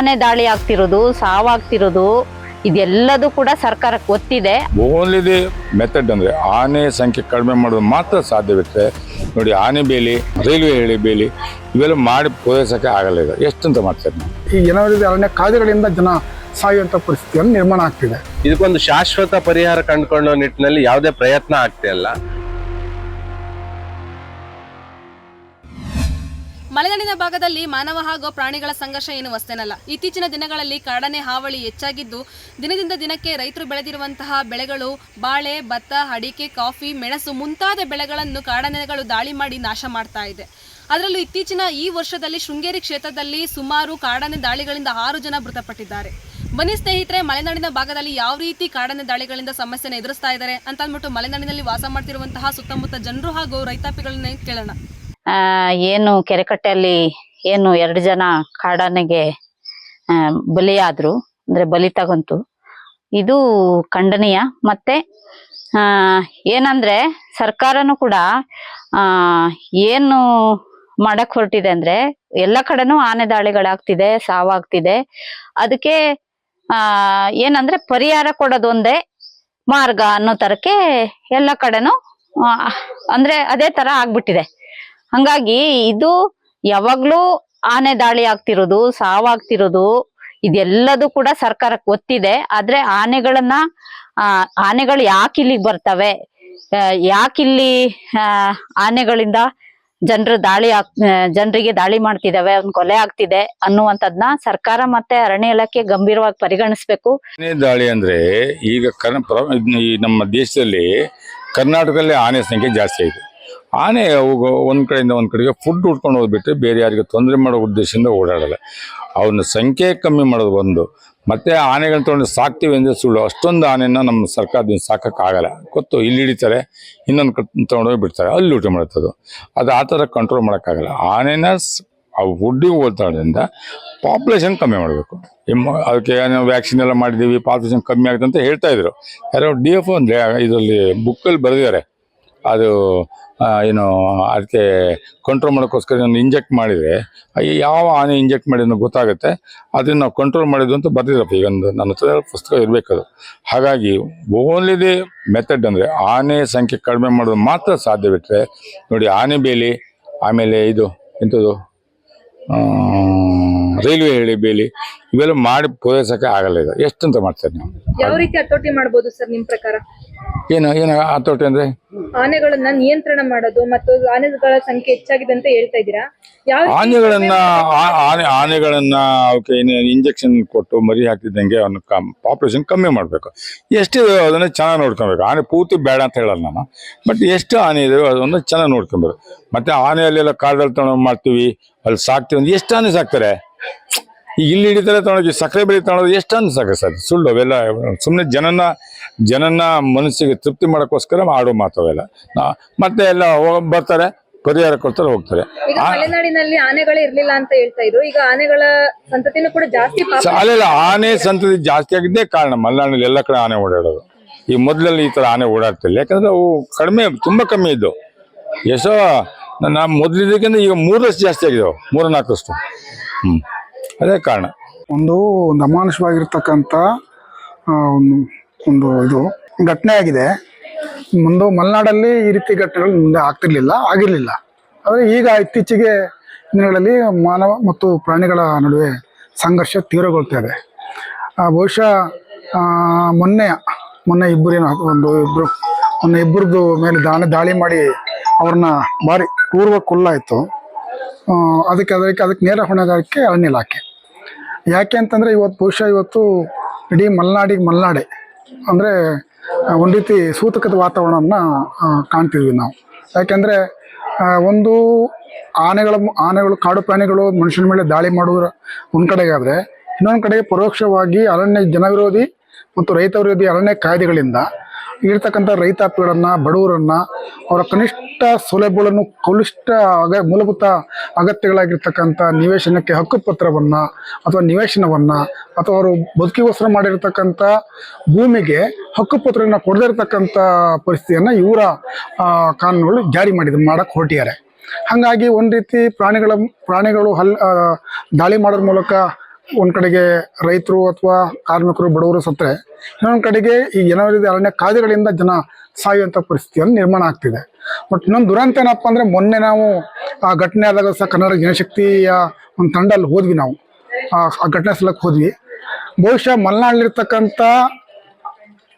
ಆನೆ ದಾಳಿ ಆಗ್ತಿರೋದು ಸಾವಾಗ್ತಿರೋದು ಇದೆಲ್ಲದೂ ಕೂಡ ಸರ್ಕಾರಕ್ಕೆ ಗೊತ್ತಿದೆ. ಓನ್ಲಿ ದಿ ಮೆಥಡ್ ಅಂದರೆ ಆನೆ ಸಂಖ್ಯೆ ಕಡಿಮೆ ಮಾಡೋದು ಮಾತ್ರ ಸಾಧ್ಯವಿರುತ್ತೆ ನೋಡಿ ಆನೆ ಬೇಲಿ ರೈಲ್ವೆ ಹೇಳಿ ಬೇಲಿ ಇವೆಲ್ಲ ಮಾಡಿ ಪೂರೈಸೋಕ್ಕೆ ಆಗಲ್ಲ ಈಗ. ಎಷ್ಟಂತ ಮಾಡ್ತಾರೆ ನಾವು? ಈ ಜನವರಿ ಅರಣ್ಯ ಕಾಯ್ದೆಗಳಿಂದ ಜನ ಸಾಯುವಂಥ ಪರಿಸ್ಥಿತಿಯನ್ನು ನಿರ್ಮಾಣ ಆಗ್ತಿದೆ. ಇದಕ್ಕೊಂದು ಶಾಶ್ವತ ಪರಿಹಾರ ಕಂಡುಕೊಳ್ಳೋ ನಿಟ್ಟಿನಲ್ಲಿ ಯಾವುದೇ ಪ್ರಯತ್ನ ಆಗ್ತಿಲ್ಲ ಮಲೆನಾಡಿನ ಭಾಗದಲ್ಲಿ ಮಾನವ ಹಾಗೂ ಪ್ರಾಣಿಗಳ ಸಂಘರ್ಷ ಏನು ವಸ್ತೇನಲ್ಲ ಇತ್ತೀಚಿನ ದಿನಗಳಲ್ಲಿ ಕಾಡನೆ ಹಾವಳಿ ಹೆಚ್ಚಾಗಿದ್ದು, ದಿನದಿಂದ ದಿನಕ್ಕೆ ರೈತರು ಬೆಳೆದಿರುವಂತಹ ಬೆಳೆಗಳು ಬಾಳೆ, ಭತ್ತ, ಅಡಿಕೆ, ಕಾಫಿ, ಮೆಣಸು ಮುಂತಾದ ಬೆಳೆಗಳನ್ನು ಕಾಡನೆಗಳು ದಾಳಿ ಮಾಡಿ ನಾಶ ಮಾಡ್ತಾ ಇದೆ. ಅದರಲ್ಲೂ ಇತ್ತೀಚಿನ ಈ ವರ್ಷದಲ್ಲಿ ಶೃಂಗೇರಿ ಕ್ಷೇತ್ರದಲ್ಲಿ ಸುಮಾರು ಕಾಡನೆ ದಾಳಿಗಳಿಂದ ಆರು ಜನ ಮೃತಪಟ್ಟಿದ್ದಾರೆ. ಬನ್ನಿ ಸ್ನೇಹಿತರೆ, ಮಲೆನಾಡಿನ ಭಾಗದಲ್ಲಿ ಯಾವ ರೀತಿ ಕಾಡಾನೆ ದಾಳಿಗಳಿಂದ ಸಮಸ್ಯೆನ ಎದುರಿಸ್ತಾ ಇದ್ದಾರೆ ಅಂತ ಅಂದ್ಬಿಟ್ಟು ಮಲೆನಾಡಿನಲ್ಲಿ ವಾಸ ಮಾಡ್ತಿರುವಂತಹ ಸುತ್ತಮುತ್ತ ಜನರು ಹಾಗೂ ರೈತಾಪಿಗಳನ್ನ ಕೇಳೋಣ. ಆ, ಏನು ಕೆರೆಕಟ್ಟೆಯಲ್ಲಿ ಏನು ಎರಡು ಜನ ಕಾಡಾನೆಗೆ ಬಲಿಯಾದ್ರು ಅಂದ್ರೆ ಬಲಿ ತಗಂತು. ಇದು ಖಂಡನೀಯ. ಮತ್ತೆ ಆ ಏನಂದ್ರೆ ಸರ್ಕಾರನು ಕೂಡ ಏನು ಮಾಡಕ್ ಹೊರಟಿದೆ ಅಂದ್ರೆ ಎಲ್ಲ ಕಡೆನೂ ಆನೆ ದಾಳಿಗಳಾಗ್ತಿದೆ ಸಾವಾಗ್ತಿದೆ. ಅದಕ್ಕೆ ಆ ಏನಂದ್ರೆ ಪರಿಹಾರ ಕೊಡೋದೊಂದೇ ಮಾರ್ಗ ಅನ್ನೋ ತರಕ್ಕೆ ಎಲ್ಲ ಕಡೆನೂ ಅಂದ್ರೆ ಅದೇ ತರ ಆಗ್ಬಿಟ್ಟಿದೆ. ಹಂಗಾಗಿ ಇದು ಯಾವಾಗ್ಲೂ ಆನೆ ದಾಳಿ ಆಗ್ತಿರೋದು, ಸಾವಾಗ್ತಿರೋದು, ಇದೆಲ್ಲದೂ ಕೂಡ ಸರ್ಕಾರಕ್ಕೆ ಗೊತ್ತಿದೆ ಆದ್ರೆ ಆನೆಗಳನ್ನ ಆನೆಗಳು ಯಾಕೆ ಇಲ್ಲಿಗೆ ಬರ್ತವೆ? ಯಾಕಿಲ್ಲಿ ಆನೆಗಳಿಂದ ಜನರು ದಾಳಿ ಆಗ್ ಜನರಿಗೆ ದಾಳಿ ಮಾಡ್ತಿದಾವೆ ಅವ್ನ್ ಕೊಲೆ ಆಗ್ತಿದೆ ಅನ್ನುವಂಥದ್ನ ಸರ್ಕಾರ ಮತ್ತೆ ಅರಣ್ಯ ಇಲಾಖೆ ಗಂಭೀರವಾಗಿ ಪರಿಗಣಿಸ್ಬೇಕು. ಆನೆ ದಾಳಿ ಅಂದ್ರೆ ಈಗ ನಮ್ಮ ದೇಶದಲ್ಲಿ ಕರ್ನಾಟಕದಲ್ಲಿ ಆನೆ ಸಂಖ್ಯೆ ಜಾಸ್ತಿ ಆಗಿದೆ ಆನೆ ಅವು ಒಂದು ಕಡೆಯಿಂದ ಒಂದು ಕಡೆಗೆ ಫುಡ್ ಉಟ್ಕೊಂಡು ಹೋಗ್ಬಿಟ್ಟು ಬೇರೆ ಯಾರಿಗೆ ತೊಂದರೆ ಮಾಡೋ ಉದ್ದೇಶದಿಂದ ಓಡಾಡಲ್ಲ. ಅವನ ಸಂಖ್ಯೆ ಕಮ್ಮಿ ಮಾಡೋದು ಒಂದು. ಮತ್ತೆ ಆನೆಗಳನ್ನ ತೊಗೊಂಡು ಸಾಕ್ತೀವಿ ಅಂದರೆ ಸುಳ್ಳು. ಅಷ್ಟೊಂದು ಆನೆನ ನಮ್ಮ ಸರ್ಕಾರದಿಂದ ಸಾಕೋಕ್ಕಾಗಲ್ಲ. ಗೊತ್ತು, ಇಲ್ಲಿ ಹಿಡಿತಾರೆ, ಇನ್ನೊಂದು ಕಡೆ ತೊಗೊಂಡೋಗಿ ಬಿಡ್ತಾರೆ. ಅಲ್ಲಿ ಊಟ ಮಾಡುತ್ತದು ಅದು. ಆ ಥರ ಕಂಟ್ರೋಲ್ ಮಾಡೋಕ್ಕಾಗಲ್ಲ. ಆನೆನ ಆ ಫುಡ್ಡಿಗೆ ಹೋಗ್ತಾದ್ರಿಂದ ಪಾಪ್ಯುಲೇಷನ್ ಕಮ್ಮಿ ಮಾಡಬೇಕು. ಅದಕ್ಕೆ ನಾವು ವ್ಯಾಕ್ಸಿನ್ ಎಲ್ಲ ಮಾಡಿದ್ದೀವಿ ಪಾಪ್ಯುಲೇಷನ್ ಕಮ್ಮಿ ಆಗುತ್ತೆ ಅಂತ ಹೇಳ್ತಾ ಇದ್ರು. ಯಾರೋ ಡಿ ಎಫ್ ಅಂದರೆ ಇದರಲ್ಲಿ ಬುಕ್ಕಲ್ಲಿ ಬರೆದಿದ್ದಾರೆ. ಅದು ಏನು, ಅದಕ್ಕೆ ಕಂಟ್ರೋಲ್ ಮಾಡೋಕ್ಕೋಸ್ಕರ ಇಂಜೆಕ್ಟ್ ಮಾಡಿದರೆ ಯಾವ ಆನೆ ಇಂಜೆಕ್ಟ್ ಮಾಡಿದ್ರು ಗೊತ್ತಾಗುತ್ತೆ. ಅದನ್ನು ನಾವು ಕಂಟ್ರೋಲ್ ಮಾಡಿದ್ದು ಅಂತ ಬರ್ದಿರಪ್ಪ ಈಗ ಒಂದು ನನ್ನ ಹತ್ರ ಪುಸ್ತಕ ಇರಬೇಕದು. ಹಾಗಾಗಿ ಓನ್ಲಿ ಮೆಥಡ್ ಅಂದರೆ ಆನೆ ಸಂಖ್ಯೆ ಕಡಿಮೆ ಮಾಡೋದು ಮಾತ್ರ ಸಾಧ್ಯವಿಟ್ಟರೆ ನೋಡಿ ಆನೆ ಬೇಲಿ, ಆಮೇಲೆ ಇದು ಎಂಥದ್ದು ರೈಲ್ವೆ ಹೇಳಿ ಬೇಲಿ ಇವೆಲ್ಲ ಮಾಡಿ ಪೂರೈಸಕ್ಕೆ ಆಗಲ್ಲ ಈಗ ಎಷ್ಟಂತ ಮಾಡ್ತಾರೆ ನೀವು? ಯಾವ ರೀತಿ ಹತೋಟಿ ಮಾಡಬಹುದು ಸರ್ ನಿಮ್ ಪ್ರಕಾರ? ಏನು ಏನು ಹತೋಟಿ ಅಂದ್ರೆ? ಆನೆಗಳನ್ನ ನಿಯಂತ್ರಣ ಮಾಡೋದು ಮತ್ತು ಆನೆಗಳ ಸಂಖ್ಯೆ ಹೆಚ್ಚಾಗಿದೆ ಅಂತ ಹೇಳ್ತಾ ಇದೀರಾ ಯಾವ ರೀತಿ ಆನೆಗಳನ್ನ ಆ- ಆನೆ ಆನೆಗಳನ್ನ ಅವಕ್ಕೆ ಇಂಜೆಕ್ಷನ್ ಕೊಟ್ಟು ಮರಿ ಹಾಕಿದಂಗೆ ಅವನ್ನ ಪಾಪ್ಯುಲೇಷನ್ ಕಮ್ಮಿ ಮಾಡಬೇಕು. ಎಷ್ಟು ಅದನ್ನ ಚೆನ್ನಾಗಿ ನೋಡ್ಕೊಬೇಕು. ಆನೆ ಪೂರ್ತಿ ಬೇಡ ಅಂತ ಹೇಳಲ್ಲ ನಾನು. ಬಟ್ ಎಷ್ಟು ಆನೆ ಇದೆ ಅದನ್ನ ಚೆನ್ನಾಗಿ ನೋಡ್ಕೊಬೇಕು. ಮತ್ತೆ ಆನೆಯಲ್ಲೆಲ್ಲ ಕಾಡಲ್ಲಿ ತಗೊಂಡು ಮಾಡ್ತೀವಿ ಅಲ್ಲಿ ಸಾಕ್ತೀವಿ ಅಂದ್ರೆ ಎಷ್ಟು ಆನೆ ಸಾಕ್ತಾರೆ? ಈಗ ಇಲ್ಲಿ ಹಿಡಿತಾರೆ ತಗೊಂಡೋಗಿ ಸಕ್ಕರೆ ಬೆಳೆ ತಗೊಳ್ಳೋದು ಎಷ್ಟು ಅನ್ಸಕ್ಕೆ ಸಾಕ ಸರ್. ಸುಳ್ಳು ಅವೆಲ್ಲ ಸುಮ್ಮನೆ ಜನನ ಜನನ ಮನಸ್ಸಿಗೆ ತೃಪ್ತಿ ಮಾಡೋಕ್ಕೋಸ್ಕರ ಆಡೋ ಮಾತು ಅವೆಲ್ಲ ಮತ್ತೆ ಎಲ್ಲ ಬರ್ತಾರೆ ಪರಿಹಾರ ಕೊಡ್ತಾರೆ ಹೋಗ್ತಾರೆ. ಈಗ ಮಲೆನಾಡಿನಲ್ಲಿ ಆನೆಗಳೇ ಇರ್ಲಿಲ್ಲ ಅಂತ ಹೇಳ್ತಾ ಇದ್ರು. ಈಗ ಆನೆಗಳ ಸಂತತಿನೂ ಕೂಡ ಜಾಸ್ತಿ ಪಾಪ. ಅಲ್ಲೆಲ್ಲ ಆನೆ ಸಂತತಿ ಜಾಸ್ತಿ ಆಗಿದ್ದೇ ಕಾರಣ. ಮಲೆನಾಡಿನಲ್ಲಿ ಎಲ್ಲ ಕಡೆ ಆನೆ ಓಡಾಡೋದು. ಈ ಮೊದಲಲ್ಲಿ ಈ ತರ ಆನೆ ಓಡಾಡ್ತಿಲ್ಲ ಯಾಕಂದ್ರೆ ಅವು ಕಡಿಮೆ ತುಂಬಾ ಕಮ್ಮಿ ಇದ್ದವು. ಎಷ್ಟೋ ನಾ ಮೊದಲಿದ್ದಕ್ಕಿಂತ ಈಗ ಮೂರಷ್ಟು ಜಾಸ್ತಿ ಆಗಿದಾವೆ ಮೂರ ನಾಲ್ಕರಷ್ಟು. ಹ್ಮ್. ಅದೇ ಕಾರಣ. ಒಂದು ಒಂದು ಅಮಾನುಷವಾಗಿರ್ತಕ್ಕಂಥ ಒಂದು ಒಂದು ಇದು ಘಟನೆ ಆಗಿದೆ. ಮುಂದೆ ಮಲೆನಾಡಲ್ಲಿ ಈ ರೀತಿ ಘಟನೆಗಳು ಮುಂದೆ ಆಗ್ತಿರ್ಲಿಲ್ಲ ಆಗಿರಲಿಲ್ಲ. ಆದರೆ ಈಗ ಇತ್ತೀಚೆಗೆ ದಿನಗಳಲ್ಲಿ ಮಾನವ ಮತ್ತು ಪ್ರಾಣಿಗಳ ನಡುವೆ ಸಂಘರ್ಷ ತೀವ್ರಗೊಳ್ತಾ ಇದೆ. ಆ, ಬಹುಶಃ ಆ, ಮೊನ್ನೆ ಮೊನ್ನೆ ಇಬ್ಬರೇನು ಒಂದು ಇಬ್ಬರು ಮೊನ್ನೆ ಇಬ್ಬರದ್ದು ಮೇಲೆ ದಾಳಿ ದಾಳಿ ಮಾಡಿ ಅವ್ರನ್ನ ಭಾರಿ ಪೂರ್ವ ಕೊಲ್ಲಾಯಿತು. ಅದಕ್ಕೆ ಅದಕ್ಕೆ ಅದಕ್ಕೆ ನೇರ ಹೊಣೆಗಾರಿಕೆ ಅರಣ್ಯ ಇಲಾಖೆ. ಯಾಕೆ ಅಂತಂದರೆ ಇವತ್ತು ಬಹುಶಃ ಇವತ್ತು ಇಡೀ ಮಲೆನಾಡಿಗೆ ಮಲೆನಾಡೆ, ಅಂದರೆ ಒಂದು ರೀತಿ ಸೂತಕದ ವಾತಾವರಣವನ್ನು ಕಾಣ್ತಿದ್ವಿ ನಾವು. ಯಾಕೆಂದರೆ ಒಂದು ಆನೆಗಳ ಆನೆಗಳು, ಕಾಡು ಪ್ರಾಣಿಗಳು ಮನುಷ್ಯನ ಮೇಲೆ ದಾಳಿ ಮಾಡುವುದರ ಒಂದು ಕಡೆಗಾದರೆ ಇನ್ನೊಂದು ಕಡೆಗೆ ಪರೋಕ್ಷವಾಗಿ ಅರಣ್ಯ ಜನವಿರೋಧಿ ಮತ್ತು ರೈತ ವಿರೋಧಿ ಅರಣ್ಯ ಕಾಯ್ದೆಗಳಿಂದ ಇರ್ತಕ್ಕಂಥ ರೈತಾಪಿಗಳನ್ನ ಬಡವರನ್ನ, ಅವರ ಕನಿಷ್ಠ ಸೌಲಭ್ಯಗಳನ್ನು ಕನಿಷ್ಠ ಅಗ, ಮೂಲಭೂತ ಅಗತ್ಯಗಳಾಗಿರ್ತಕ್ಕಂಥ ನಿವೇಶನಕ್ಕೆ ಹಕ್ಕುಪತ್ರವನ್ನ ಅಥವಾ ನಿವೇಶನವನ್ನ ಅಥವಾ ಅವರು ಬದುಕಿಗೋಸ್ಕರ ಮಾಡಿರ್ತಕ್ಕಂಥ ಭೂಮಿಗೆ ಹಕ್ಕುಪತ್ರವನ್ನು ಕೊಡದೇ ಇರತಕ್ಕಂಥ ಪರಿಸ್ಥಿತಿಯನ್ನು ಇವರ ಕಾನೂನುಗಳು ಜಾರಿ ಮಾಡಿದ ಮಾಡಕ್ಕೆ ಹೊರಟಿದ್ದಾರೆ. ಹಾಗಾಗಿ ಒಂದು ರೀತಿ ಪ್ರಾಣಿಗಳ, ಪ್ರಾಣಿಗಳು ಹಲ್ ದಾಳಿ ಮಾಡೋದ್ರ ಮೂಲಕ ಒಂದ್ ಕಡೆಗೆ ರೈತರು ಅಥವಾ ಕಾರ್ಮಿಕರು, ಬಡವರು ಸತ್ತರೆ, ಇನ್ನೊಂದ್ ಕಡೆಗೆ ಈ ಏನಾದ್ರು ಅರಣ್ಯ ಕಾಯ್ದೆಗಳಿಂದ ಜನ ಸಾಯುವಂತ ಪರಿಸ್ಥಿತಿಯನ್ನು ನಿರ್ಮಾಣ ಆಗ್ತಿದೆ. ಬಟ್ ಇನ್ನೊಂದು ದುರಂತ ಏನಪ್ಪ ಅಂದ್ರೆ ಮೊನ್ನೆ ನಾವು ಆ ಘಟನೆ ಆದಾಗ ಸಹ ಕನ್ನಡ ಜನಶಕ್ತಿಯ ಒಂದು ತಂಡ ಅಲ್ಲಿ ಹೋದ್ವಿ ನಾವು. ಆ ಘಟನೆ ಸ್ಥಳಕ್ಕೆ ಹೋದ್ವಿ. ಬಹುಶಃ ಮಲೆನಾಡಲ್ಲಿರ್ತಕ್ಕಂಥ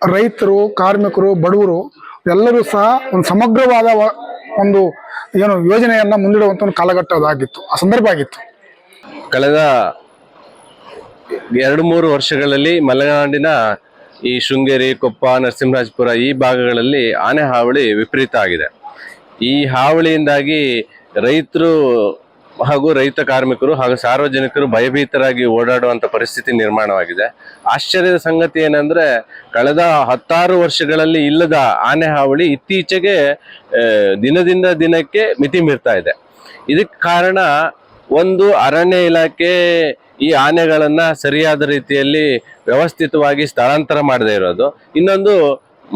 ರೈತರು, ಕಾರ್ಮಿಕರು, ಬಡವರು ಎಲ್ಲರೂ ಸಹ ಒಂದು ಸಮಗ್ರವಾದ ಒಂದು ಏನು ಯೋಜನೆಯನ್ನ ಮುಂದಿಡುವಂತ ಒಂದು ಕಾಲಘಟ್ಟ ಅದಾಗಿತ್ತು ಆ ಸಂದರ್ಭ ಆಗಿತ್ತು. ಕಳೆದ ಎರಡು ಮೂರು ವರ್ಷಗಳಲ್ಲಿ ಮಲೆನಾಡಿನ ಈ ಶೃಂಗೇರಿ, ಕೊಪ್ಪ, ನರಸಿಂಹರಾಜಪುರ ಈ ಭಾಗಗಳಲ್ಲಿ ಆನೆ ಹಾವಳಿ ವಿಪರೀತ ಆಗಿದೆ. ಈ ಹಾವಳಿಯಿಂದಾಗಿ ರೈತರು ಹಾಗೂ ರೈತ ಕಾರ್ಮಿಕರು ಹಾಗೂ ಸಾರ್ವಜನಿಕರು ಭಯಭೀತರಾಗಿ ಓಡಾಡುವಂತ ಪರಿಸ್ಥಿತಿ ನಿರ್ಮಾಣವಾಗಿದೆ. ಆಶ್ಚರ್ಯದ ಸಂಗತಿ ಏನಂದ್ರೆ, ಕಳೆದ ಹತ್ತಾರು ವರ್ಷಗಳಲ್ಲಿ ಇಲ್ಲದ ಆನೆ ಹಾವಳಿ ಇತ್ತೀಚೆಗೆ ದಿನದಿಂದ ದಿನಕ್ಕೆ ಮಿತಿ ಮೀರ್ತಾ ಇದೆ. ಇದಕ್ಕೆ ಕಾರಣ ಒಂದು ಅರಣ್ಯ ಇಲಾಖೆ ಈ ಆನೆಗಳನ್ನ ಸರಿಯಾದ ರೀತಿಯಲ್ಲಿ ವ್ಯವಸ್ಥಿತವಾಗಿ ಸ್ಥಳಾಂತರ ಮಾಡದೇ ಇರೋದು. ಇನ್ನೊಂದು,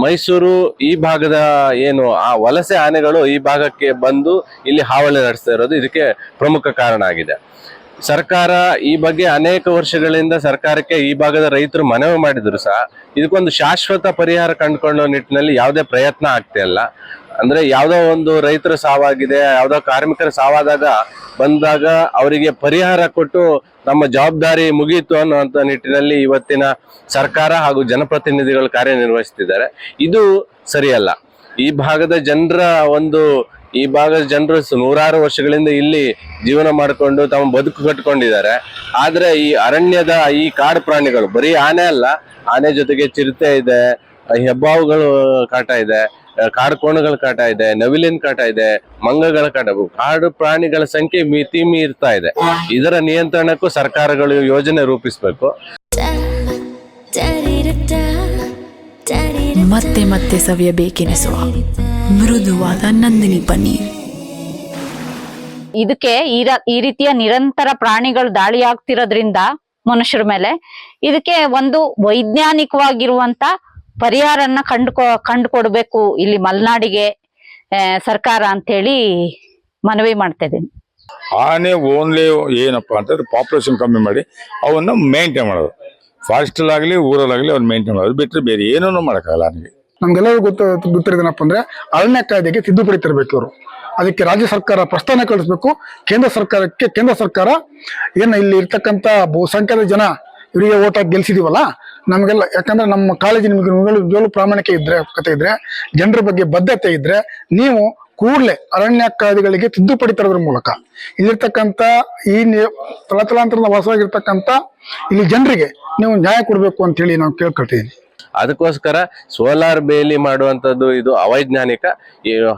ಮೈಸೂರು ಈ ಭಾಗದ ಏನು, ಆ ವಲಸೆ ಆನೆಗಳು ಈ ಭಾಗಕ್ಕೆ ಬಂದು ಇಲ್ಲಿ ಹಾವಳಿ ನಡೆಸ್ತಾ ಇರೋದು. ಇದಕ್ಕೆ ಪ್ರಮುಖ ಕಾರಣ ಆಗಿದೆ. ಸರ್ಕಾರ ಈ ಬಗ್ಗೆ ಅನೇಕ ವರ್ಷಗಳಿಂದ ಸರ್ಕಾರಕ್ಕೆ ಈ ಭಾಗದ ರೈತರು ಮನವಿ ಮಾಡಿದ್ರು ಸಹ. ಇದಕ್ಕೊಂದು ಶಾಶ್ವತ ಪರಿಹಾರ ಕಂಡುಕೊಳ್ಳೋ ನಿಟ್ಟಿನಲ್ಲಿ ಯಾವುದೇ ಪ್ರಯತ್ನ ಆಗ್ತಾ ಇಲ್ಲ. ಅಂದ್ರೆ ಯಾವ್ದೋ ಒಂದು ರೈತರ ಸಾವಾಗಿದೆ, ಯಾವ್ದೋ ಕಾರ್ಮಿಕರ ಸಾವಾದಾಗ ಬಂದಾಗ ಅವರಿಗೆ ಪರಿಹಾರ ಕೊಟ್ಟು ನಮ್ಮ ಜವಾಬ್ದಾರಿ ಮುಗಿಯಿತು ಅನ್ನುವಂತ ನಿಟ್ಟಿನಲ್ಲಿ ಇವತ್ತಿನ ಸರ್ಕಾರ ಹಾಗೂ ಜನಪ್ರತಿನಿಧಿಗಳು ಕಾರ್ಯನಿರ್ವಹಿಸ್ತಿದ್ದಾರೆ ಇದು ಸರಿಯಲ್ಲ. ಈ ಭಾಗದ ಜನರ ಒಂದು, ಈ ಭಾಗದ ಜನರು ನೂರಾರು ವರ್ಷಗಳಿಂದ ಇಲ್ಲಿ ಜೀವನ ಮಾಡಿಕೊಂಡು ತಮ್ಮ ಬದುಕು ಕಟ್ಕೊಂಡಿದ್ದಾರೆ. ಆದರೆ ಈ ಅರಣ್ಯದ ಈ ಕಾಡು ಪ್ರಾಣಿಗಳು, ಬರೀ ಆನೆ ಅಲ್ಲ, ಆನೆ ಜೊತೆಗೆ ಚಿರತೆ ಇದೆ ಹೆಬ್ಬಾವುಗಳು ಕಾಟ ಇದೆ ಆ, ಕಾಡು ಕೋಣಗಳ ಕಾಟ ಇದೆ ನವಿಲಿನ ಕಾಟ ಇದೆ ಮಂಗಗಳ ಕಾಟ. ಕಾಡು ಪ್ರಾಣಿಗಳ ಸಂಖ್ಯೆ ಮಿತಿ ಮೀರ್ತಾ ಇದೆ. ಇದರ ನಿಯಂತ್ರಣಕ್ಕೂ ಸರ್ಕಾರಗಳು ಯೋಜನೆ ರೂಪಿಸಬೇಕು. ಮತ್ತೆ ಮತ್ತೆ ಸವಿಯಬೇಕೆನಿಸುವ ಮೃದುವಾದ ನಂದಿನಿ ಪನ್ನೀರ್. ಇದಕ್ಕೆ ಈ ಈ ರೀತಿಯ ನಿರಂತರ ಪ್ರಾಣಿಗಳು ದಾಳಿ ಆಗ್ತಿರೋದ್ರಿಂದ ಮನುಷ್ಯರ ಮೇಲೆ ಇದಕ್ಕೆ ಒಂದು ವೈಜ್ಞಾನಿಕವಾಗಿರುವಂತ ಪರಿಹಾರನ್ನ ಕಂಡುಕೊ ಕಂಡುಕೊಡ್ಬೇಕು ಇಲ್ಲಿ ಮಲೆನಾಡಿಗೆ ಸರ್ಕಾರ ಅಂತೇಳಿ ಮನವಿ ಮಾಡ್ತಾ ಇದ್ದೀನಿ ಆನೆ ಓನ್ಲಿ ಏನಪ್ಪ ಅಂತಂದ್ರೆ ಪಾಪ್ಯುಲೇಷನ್ ಕಮ್ಮಿ ಮಾಡಿ ಅವನ್ನ ಮೇಂಟೈನ್ ಮಾಡೋದು. ಫಾರೆಸ್ಟಲ್ಲಾಗಲಿ ಊರಲ್ಲಾಗಲಿ ಅವ್ನು ಮೇಂಟೈನ್ ಮಾಡೋದು. ಬಿಟ್ಟರೆ ಬೇರೆ ಏನೂ ಮಾಡೋಕ್ಕಾಗಲ್ಲ ಆನೆಗೆ. ನಮ್ಗೆಲ್ಲರೂ ಗೊತ್ತ ಗೊತ್ತಿರೋದೇನಪ್ಪ ಅಂದ್ರೆ ಅರಣ್ಯ ಕಾಯ್ದೆಗೆ ತಿದ್ದುಪಡಿ ತರಬೇಕು ಅವರು ಅದಕ್ಕೆ ರಾಜ್ಯ ಸರ್ಕಾರ ಪ್ರಸ್ತಾವನೆ ಕಳಿಸ್ಬೇಕು. ಕೇಂದ್ರ ಸರ್ಕಾರಕ್ಕೆ ಕೇಂದ್ರ ಸರ್ಕಾರ ಏನು ಇಲ್ಲಿ ಇರ್ತಕ್ಕಂಥ ಬಹುಸಂಖ್ಯಾತ ಜನ ಇವರಿಗೆ ಓಟ್ ಹಾಕಿ ಗೆಲ್ಸಿದೀವಲ್ಲ? ನಮಗೆಲ್ಲ, ಯಾಕಂದ್ರೆ ನಮ್ಮ ಕಾಲೇಜಿನ ನಿಮಗೆ ಪ್ರಾಮಾಣಿಕ ಇದ್ರೆ ಕತೆ ಇದ್ರೆ, ಜನರ ಬಗ್ಗೆ ಬದ್ಧತೆ ಇದ್ರೆ, ನೀವು ಕೂಡಲೇ ಅರಣ್ಯ ಕಾಯ್ದೆಗಳಿಗೆ ತಿದ್ದುಪಡಿ ತರೋದ್ರ ಮೂಲಕ. ಇಲ್ಲಿರ್ತಕ್ಕಂಥ ಈ ತಲತಲಾಂತರದ ವಾಸವಾಗಿರ್ತಕ್ಕಂಥ ಇಲ್ಲಿ ಜನರಿಗೆ ನೀವು ನ್ಯಾಯ ಕೊಡಬೇಕು ಅಂತ ಹೇಳಿ ನಾವು ಕೇಳ್ಕೊಳ್ತಿದ್ದೀನಿ ಅದಕ್ಕೋಸ್ಕರ ಸೋಲಾರ್ ಬೇಲಿ ಮಾಡುವಂಥದ್ದು ಇದು ಅವೈಜ್ಞಾನಿಕ.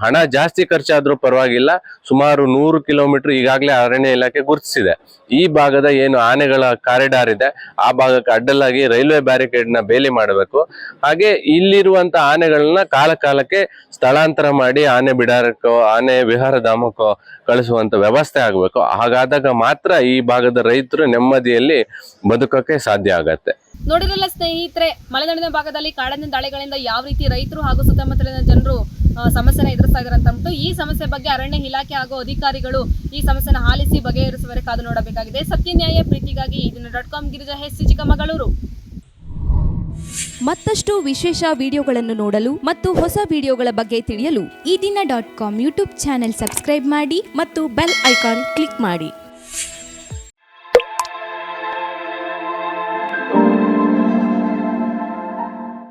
ಹಣ ಜಾಸ್ತಿ ಖರ್ಚಾದರೂ ಪರವಾಗಿಲ್ಲ, ಸುಮಾರು ನೂರು ಕಿಲೋಮೀಟರ್ ಈಗಾಗಲೇ ಅರಣ್ಯ ಇಲಾಖೆ ಗುರುತಿಸಿದೆ. ಈ ಭಾಗದ ಏನು ಆನೆಗಳ ಕಾರಿಡಾರ್ ಇದೆ, ಆ ಭಾಗಕ್ಕೆ ಅಡ್ಡಲಾಗಿ ರೈಲ್ವೆ ಬ್ಯಾರಿಕೇಡ್ನ ಬೇಲಿ ಮಾಡಬೇಕು. ಹಾಗೆ ಇಲ್ಲಿರುವಂಥ ಆನೆಗಳನ್ನ ಕಾಲ ಕಾಲಕ್ಕೆ ಸ್ಥಳಾಂತರ ಮಾಡಿ ಆನೆ ಬಿಡಾರಕ್ಕೋ, ಆನೆ ವಿಹಾರಧಾಮಕ್ಕೋ ಕಳಿಸುವಂಥ ವ್ಯವಸ್ಥೆ ಆಗಬೇಕು. ಹಾಗಾದಾಗ ಮಾತ್ರ ಈ ಭಾಗದ ರೈತರು ನೆಮ್ಮದಿಯಲ್ಲಿ ಬದುಕೋಕ್ಕೆ ಸಾಧ್ಯ ಆಗತ್ತೆ. ನೋಡಿರಲ್ಲ ಸ್ನೇಹಿತರೆ ಮಲೆನಾಡಿನ ಭಾಗದಲ್ಲಿ ಕಾಡಿನ ದಾಳಿಗಳಿಂದ ಯಾವ ರೀತಿ ರೈತರು ಹಾಗೂ ಸುತ್ತಮುತ್ತಲಿನ ಜನರು ಸಮಸ್ಯೆನ ಎದುರಿಸ್ತಾಗಿರೋ ಅಂತ ಈ ಸಮಸ್ಯೆ ಬಗ್ಗೆ ಅರಣ್ಯ ಇಲಾಖೆ ಹಾಗೂ ಅಧಿಕಾರಿಗಳು ಈ ಸಮಸ್ಯೆನ ಆಲಿಸಿ ಬಗೆಹರಿಸುವರೆ ಕಾದು ನೋಡಬೇಕಾಗಿದೆ. ಸತ್ಯ ನ್ಯಾಯ ಪ್ರೀತಿಗಾಗಿ ಇದನ್ನ ಡಾಟ್ ಕಾಮ್ ಗಿರಿಜಾ ಹೆಸ್ ಚಿಕ್ಕಮಗಳೂರು. ಮತ್ತಷ್ಟು ವಿಶೇಷ ವಿಡಿಯೋಗಳನ್ನು ನೋಡಲು ಮತ್ತು ಹೊಸ ವಿಡಿಯೋಗಳ ಬಗ್ಗೆ ತಿಳಿಯಲು ಈ ದಿನ dot com YouTube channel subscribe ಮಾಡಿ ಮತ್ತು ಬೆಲ್ ಐಕಾನ್ ಕ್ಲಿಕ್ ಮಾಡಿ.